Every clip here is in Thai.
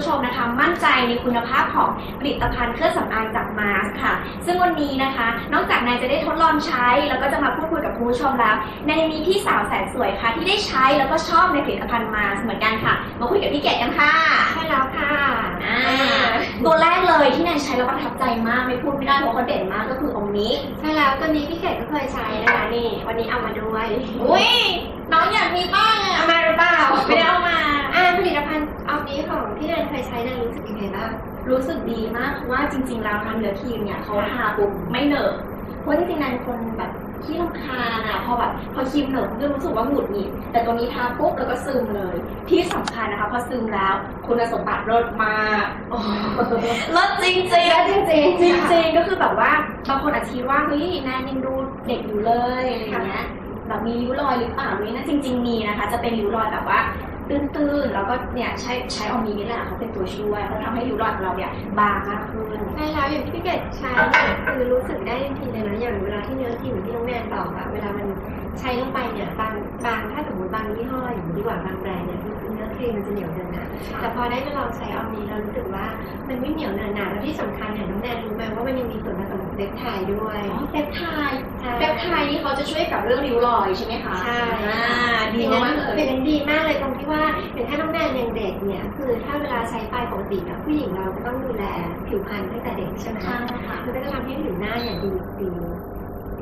ผู้ชมนะคะ มั่นใจในคุณภาพของผลิตภัณฑ์เครื่องสำอางจากมาสค่ะ ซึ่งวันนี้นะคะ นอกจากแนนจะได้ทดลองใช้ แล้วก็จะมาพูดคุยกับคุณผู้ชมแล้วแนนยังมีพี่สาวแสนสวยค่ะ ที่ได้ใช้แล้วก็ชอบในผลิตภัณฑ์มาสเหมือนกันค่ะ มาคุยกับพี่เกดกันค่ะใช่แล้วค่ะอ่าตัวแรกเลยที่แนนใช้แล้วประทับใจมากไม่พูดไม่ได้เพราะเขาเด่นมากก็คือองค์นี้ใช่แล้วตัวนี้พี่เกดก็เคยใช้นะคะนี่ วันนี้เอามาด้วยอุ้ย น้องอยากมีบ้างอะเอามาหรือเปล่าไม่ได้เอามาอ่าผลิตภัณฑ์เอานี้ของที่แนนเคยใช้แนนรู้สึกยังไงบ้างรู้สึกดีมากเพราะว่าจริง ๆ แล้วทางเนื้อครีมเนี่ยเขาทาปุ๊บไม่เหนอะเพราะจริงๆนายเป็นคนแบบขี้รำคาญอะพอแบบพอครีมเหนอะก็รู้สึกว่าหงุดหงิดแต่ตัวนี้ทาปุ๊บแล้วก็ซึมเลย ที่สำคัญนะคะพอซึมแล้วคุณสมบัติเลิศมากเลิศจริงๆแล้วจริงๆจริงๆก็คือแบบว่าบางคนอาจจะคิดว่าเฮ้ยแนนยังดูเด็กอยู่เลยอะไรอย่างเงี้ย แบบมีริ้วรอยหรือเปล่านี่นะจริง ๆ มีนะคะ จะเป็นริ้วรอยแบบว่าตื้นๆ แล้วก็เนี่ยใช้ใช้ออมีนี่แหละเขาเป็นตัวช่วยเขาทำให้ริ้วรอยของเราเนี่ยบางมากขึ้น ใช่แล้วอย่างที่พี่เกดใช้เนี่ยคือรู้สึกได้ทันทีเลยนะอย่างเวลาที่เนื้อครีมที่น้องแมนบอกอะเวลามันใช้ลงไปเนี่ยบางบางถ้าสมมติบางยี่ห้ออย่างดีกว่าบางแบรนด์เนี่ยคือเนื้อค รีมมันจะเหนียวเดินหนาแต่พอได้มาลองใช้เอานี้เรารู้สึกว่ามันไม่เหนียวเนินหนาแล้วที่สำคัญเนี่ยน้องแนนรู้ไหมว่ามันยังมีส่วนผสมของเปปไทด์ด้วยอ๋อเปปไทด์ใช่เปปไทด์นี่เขาจะช่วยกับเรื่องริ้วรอยใช่ไหมคะใช่อ่าดีดีมากๆเลเป็นยนั้นดีมากเลยตรงที่ว่าอย่างถ้าน้องแนนยังเด็กเนี่ยคือถ้าเวลาใช้ไปปกติเนี่ยผู้หญิงเราก็ต้องดูแลผิวพรรณตั้งแต่เด็กใช่ไหมใช่ค่ะมันก็จะทำให้ผิวหน้าเนี่ยดีดี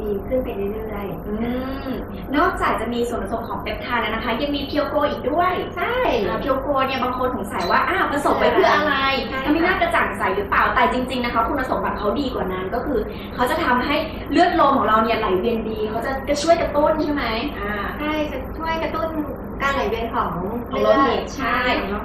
ดีขึ้นไปเรื่อยอืมนอกจากจะมีส่วนผสมของเปปไทด์แล้วนะคะ ยังมีเพียวโกอีกด้วยๆใช่เพียวโกเนี่ยบางคนสงสัยว่าอ้าวผสมไปเพื่ออะไรใช่ ทำให้หน้ากระจ่างใสหรือเปล่าแต่จริง ๆ นะคะ คุณสมบัติเขาดีกว่านั้นก็คือ เขาจะทำให้เลือดลมของเราเนี่ยไหลเวียนดี เขาจะจะช่วยกระตุ้นใช่ไหมอ่า ใช่จะช่วยกระตุ้น การไหลเวียนของของโลหิตใช่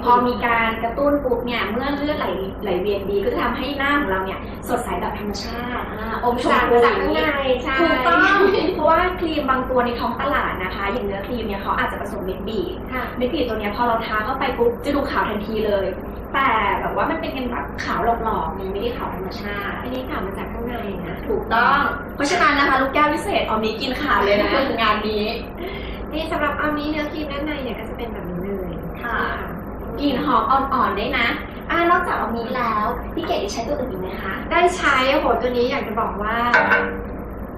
พอมีการกระตุ้นปุ๊บเนี่ยเมื่อเลือดไหลไหลเวียนดีก็จะทำให้หน้าของเราเนี่ยสดใสแบบธรรมชาติอ่าอมชมจากพูมาอจากย่างข้างนี้ในใช่ถูกต้องเพราะว่าครีมบางตัวในท้องตลาดนะคะ อย่างเนื้อครีมเนี่ยเขาอาจจะผสมเม็ดบีบค่ะเม็ดบีบตัวเนี้ยพอเราทาเข้าไปปุ๊บจะดูขาวทันทีเลย แต่แบบว่ามันเป็นกันแบบขาวหลอกๆมันไม่ได้ขาวธรรมชาติอันนี้ข่าวมาจากข้างในนะถูกต้อง เพราะฉะนั้นนะคะลูกแก้วพิเศษออมนี้กินขาดเลยนะงานนี้ นี่สำหรับเอานี้เนื้อครีมด้านในเนี่ยก็จะเป็นแบบนี้เลยค่ะกลิ่นหอมอ่อนๆด้วยนะอ่านอกจากออมนี้แล้วพี่เกดได้ใช้ตัวอื่นอีกไหมคะ ได้ใช้โอ้โหตัวนี้อยากจะบอกว่า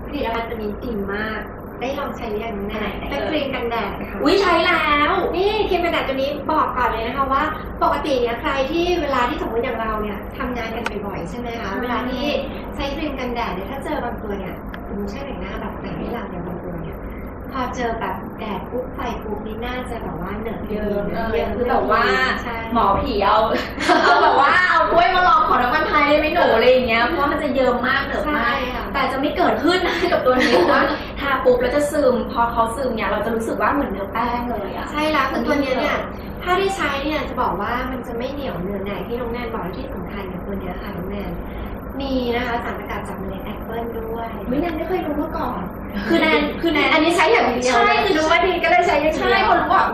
ผลิตภัณฑ์ตัวนี้จริงมาก ได้ลองใช้หรือยังแน่เป็นครีมกันแดดนะคะอุ้ยใช้แล้ว นี่ครีมกันแดดตัวนี้บอกก่อนเลยนะคะว่า ปกติเนี่ยใครที่เวลาที่สมมติอย่างเราเนี่ยทำงานกันบ่อยๆใช่ไหมคะอืมเวลาที่ใช้ครีมกันแดดเนี่ยถ้าเจอบางตัวเนี่ยสมมติใช่แต่งหน้าแบบแต่งให้เราเนี่ยบางตัวเนี่ย พอเจอแบบแดดปุ๊บไฟปุ๊บนี่น่าจะแบบว่าเหนอะเยอะนะเลยคือแบบว่าใช่หมอผีเอาเอาแบบว่าเอากล้วยมาลองของน้ำมันพายได้ไหมหนูอะไรอย่างเงี้ยเพราะว่ามันจะเยิ้มมากเหนอะใช่มากค่ะแต่จะไม่เกิดขึ้นนะกับตัวนี้เพราะว่าทาปุ๊บแล้วจะซึมพอเขาซึมเนี่ยเราจะรู้สึกว่าเหมือนเนื้อแป้งเลยอะใช่แล้วคือตัวเนี้ยเนี่ยถ้าได้ใช้เนี่ยจะบอกว่ามันจะไม่เหนียวเนื้อหน่ที่น้องแนนบอกและที่สำคัญเนี่ยตัวเนี้ยค่ะน้องแนนมีนะคะสารสกัดจากเมล็ดแอปเปิลด้วยไม่แนนไม่เคยรู้มาก่อน คือแนนคือแนนอันนี้ใช้อย่างเดียวใช่คือรู้รู้ว่าว่าดีก็เลยใช้อย่างใช่เดียวคน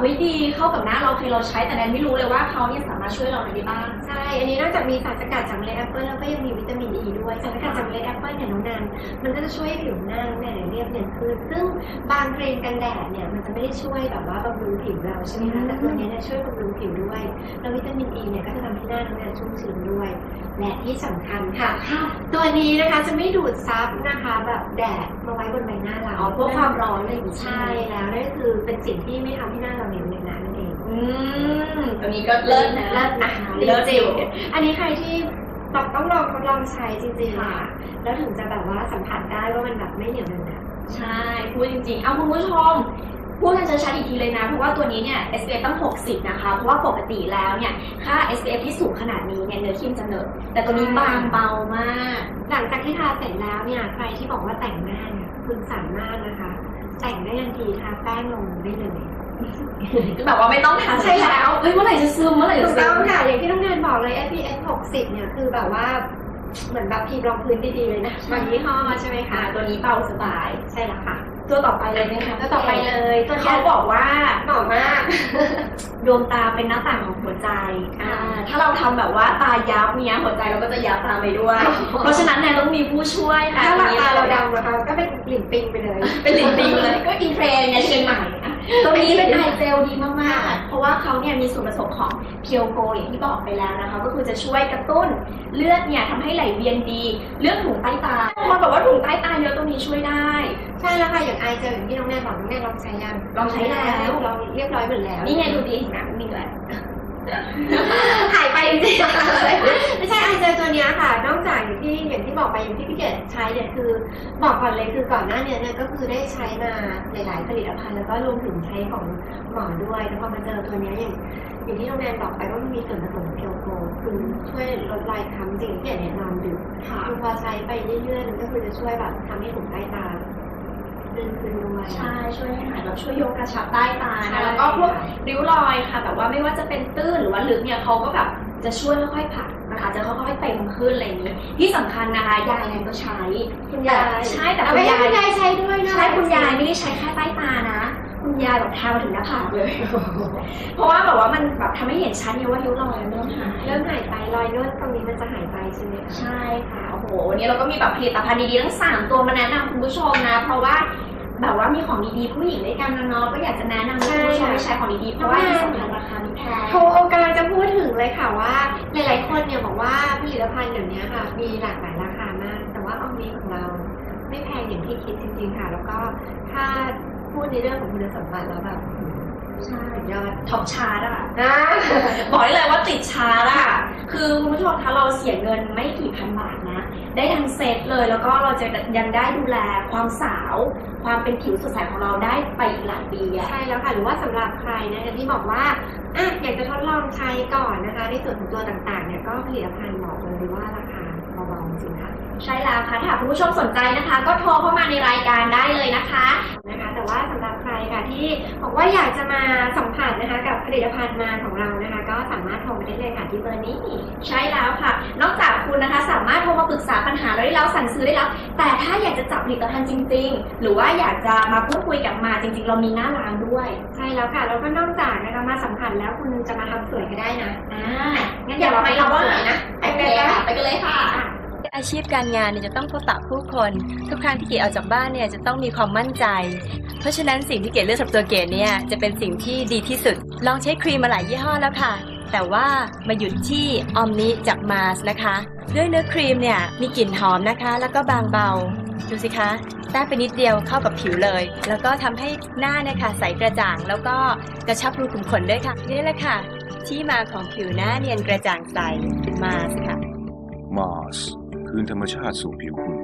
รู้ว่าเฮ้ยดีเข้ากับหน้าเราคือเราใช้แต่แนนไม่รู้เลยว่าเขาเนี่ยสามารถช่วยเราได้บ้าง ใช่ อันนี้นอกจากมีสารสกัดจากเมล็ดแอปเปิลแล้วก็ยังมีวิตามินอีด้วยสารสกัดจากเมล็ดแอปเปิลเนี่ยน้องแนนมันก็จะช่วยให้ผิวหน้าน้องแนนเนี่ยเรียบเนียนขึ้นซึ่งบางครีมกันแดดเนี่ยมันจะไม่ได้ช่วยแบบว่าบำรุงผิวเราใช่ไหมคะแต่ตัวเนี้ยเนี่ยช่วยบำรุงผิวด้วย แล้ววิตามินอีเนี่ยก็จะทำให้หน้าน้องแนนชุ่มชื้นด้วย และที่สำคัญค่ะค่ะ ตัวนี้นะคะจะไม่ดูดซับนะคะแบบแดดมาไว้บนใบหน้าเราอ๋อพวกความร้อนอะไรอย่างงี้ใช่แล้วนั่นก็คือเป็นสิ่งที่ไม่ทำให้หน้าเรา ตัวนี้ก็เลิศนะเลิศนะเลิศจจริริงงๆอันนี้ใครที่แบบต้องลองทดลองใช้จริงๆค่ะค่ะ แล้วถึงจะแบบว่าสัมผัสได้ว่ามันแบบไม่เหนียวเหนอะหนะใช่พูดจริงๆ เอาคุณผู้ชมพูดกันชัดๆอีกทีเลยนะ เพราะว่าตัวนี้เนี่ย SPF ต้อง 60 นะคะ เพราะว่าปกติแล้วเนี่ย ค่า SPF ที่สูงขนาดนี้เนี่ยเนื้อครีมจะเหนอะแต่ตัวนี้บางเบามาก หลังจากที่ทาเสร็จแล้วเนี่ย ใครที่บอกว่าแต่งหน้าเนี่ยคุณสามารถนะคะ แต่งได้ทันทีทาแป้งลงได้เลยอ แบบว่าไม่ต้องทานใช่แล้วเฮ้ยเมื่อไหร่จะซึมเมื่อไหร่ถูจะกซึต้องมค่ะ อย่างที่น้องแนนบอกเลย SPF 60 เนี่ย คือแบบว่า เหมือนแบบพีรองพื้นดีๆเลยนะบางยี่ห้อใช่ไหมอ่าคะตัวนี้เบาสบาย ใช่แล้วค่ะ ตัวต่อไปเลยไหมคะแล้วต่อไปเลยตัวเขานี้บอกว่าเหมาะมาก ดวงตาเป็นหน้าต่างของหัวใจค่ะอ่าถ้าเราทำแบบว่าตายับเนี้ยหัวใจเราก็จะยับตามไปด้วยอ๋อเพราะฉะนั้นเนี่ยต้องมีผู้ช่วยค่ะถ้าหลับตาเราตัวนี้ดำนะคะก็เป็นกลิ่นปิงไปเลย เป็นลินปิงเลยก็อินเทรนด์ไงเชียงใหม่อะ ตัวนี้เป็นไอเจลดีมากๆ เพราะว่าเขาเนี่ยมีส่วนผสมของเพียวโกอย่างที่บอกไปแล้วนะคะ ก็คือจะช่วยกระตุ้นเลือดเนี่ยทำให้ไหลเวียนดี เรื่องถุงใต้ตาบางคนบอกว่าถุงใต้ตาเยอะตัวนี้ช่วยได้ ใช่แล้วค่ะ อย่างไอเจลอย่างที่น้องแนนบอกน้องแนนลองใช้ยังลองใช้แล้วเราเรียบร้อยหมดแล้ว นี่ไงดูดีเห็นไหมมีเลยหา บอกไปอย่างที่พี่เกดใช้เนี่ยคือบอกก่อนเลยคือก่อนหน้าเนี้เนี่ยก็คือได้ใช้มาหลาย ๆ ผลิตภัณฑ์แล้วก็รวมถึงใช้ของหมอด้วยแล้วพอมาเจอตัวเนี้ยอย่างอย่างที่น้องแนนบอกไปว่ามันมีส่วนผสมของเพียวโกคือช่วยลดรอยค้ำจริงที่เกดแนะนำดื่มค่ะคือพอใช้ไปเรื่อยๆมันก็คือจะช่วยแบบทำให้ถุงใต้ตาดึงขึ้นด้วยใช่ช่วยให้หายแบบช่วยยกกระชับใต้ตาใช่นะแล้วก็พวกริ้วรอยค่ะแบบว่าไม่ว่าจะเป็นตื้นหรือว่าลึกเนี่ยเขาก็แบบจะช่วยค่อยๆผลัก นะคะจะค่อยๆเต็มขึ้นอะไรอย่างนี้ ที่สำคัญนะคะยายแนนก็ใช้คุณยาย ใช่แต่เอาคุไปณให้ยาย คุณยายใช้ด้วยนะ ใช่คุณยายไม่ได้ใช้แค่ใต้ตานะ คุณยายแบบทามาถึงหน้าผากเลย เพราะว่าแบบว่ามันแบบทำให้เห็นชัดไงว่าริ้วรอยมันเริ่มหายเริ่มหายไปรอยย่นตรงนี้มันจะหายไปใช่ไหมคะ ใช่ค่ะโอ้โหวันนี้เราก็มีแบบผลิตภัณฑ์ดีๆทั้งสามตัวมาแนะนำคุณผู้ชมนะ เพราะว่า แบบว่ามีของดีๆผู้หญิงด้วยกันนะเนาะก็อยากจะแนะนำให้คุณผู้ชมได้ใช้ของดีๆเพราะว่าที่สำคัญราคาไม่แพงโทรกำลังจะพูดถึงเลยค่ะว่า หลายๆคนเนี่ยบอกว่าผลิตภัณฑ์เดี๋ยวนี้ค่ะ มีหลากหลายราคามาก แต่ว่าออมนี้ของเราไม่แพงอย่างที่คิดจริง ๆ ค่ะ แล้วก็ถ้าพูดในเรื่องของคุณสมบัติแล้วแบบใช่สุดยอดท็อปชาร์ตอะนะบอกได้เลยว่าติดชาร์ตอะคือคุณผู้ชมคะเราเสียเงินไม่กี่พันบาทนะ ได้ทั้งเซตเลย แล้วก็เราจะยังได้ดูแลความสาว ความเป็นผิวสดใสของเราได้ไปอีกหลายปีอะใช่แล้วค่ะหรือว่าสำหรับใครนะอย่างที่บอกว่าอะอยากจะทดลองใช้ก่อนนะคะ ในส่วนของตัวต่างๆเนี่ยก็ผลิตภัณฑ์บอกเลยว่าราคาเบาๆจริงๆค่ะใช่แล้วค่ะถ้าหากคุณผู้ชมสนใจนะคะ ก็โทรเข้ามาในรายการได้เลยนะคะนะคะ แต่ว่าสำหรับใครค่ะ ที่บอกว่าอยากจะมาสัมผัสนะคะ กับผลิตภัณฑ์มาของเรานะคะ ก็สามารถโทรมาได้เลยค่ะที่เบอร์นี้ ใช่แล้วค่ะ นอกจากคุณนะคะ สามารถโทรมาปรึกษาปัญหาเราได้แล้วสั่งซื้อได้แล้ว แต่ถ้าอยากจะจับผลิตภัณฑ์จริง ๆ หรือว่าอยากจะมาพูดคุยกับมาจริง ๆ เรามีหน้าร้านด้วย ใช่แล้วค่ะแล้วก็นอกจากนะคะมาสัมผัสแล้วคุณจะมาทำสวยก็ได้นะอ่างั้นเดี๋ยวเราไปทำสวยนะไปกันเลยค่ะไปกันเลยค่ะ อาชีพการงานเนี่ยจะต้องพบปะผู้คน ทุกครั้งที่เก๋ออกจากบ้านเนี่ยจะต้องมีความมั่นใจ เพราะฉะนั้นสิ่งที่เก๋เลือกสำหรับตัวเก๋เนี่ยจะเป็นสิ่งที่ดีที่สุด ลองใช้ครีมมาหลายยี่ห้อแล้วค่ะ แต่ว่ามาหยุดที่ออมนิจากมาสนะคะด้วยเนื้อครีมเนี่ยมีกลิ่นหอมนะคะ แล้วก็บางเบาดูสิคะแต้ไปนิดเดียวเข้ากับผิวเลย แล้วก็ทำให้หน้าเนี่ยค่ะใสกระจ่าง แล้วก็กระชับรูขุมขนด้วยค่ะนี่แหละค่ะ ที่มาของผิวหน้าเนียนกระจ่างใสมาสค่ะมาส คืนธรรมชาติสู่ผิวคุณ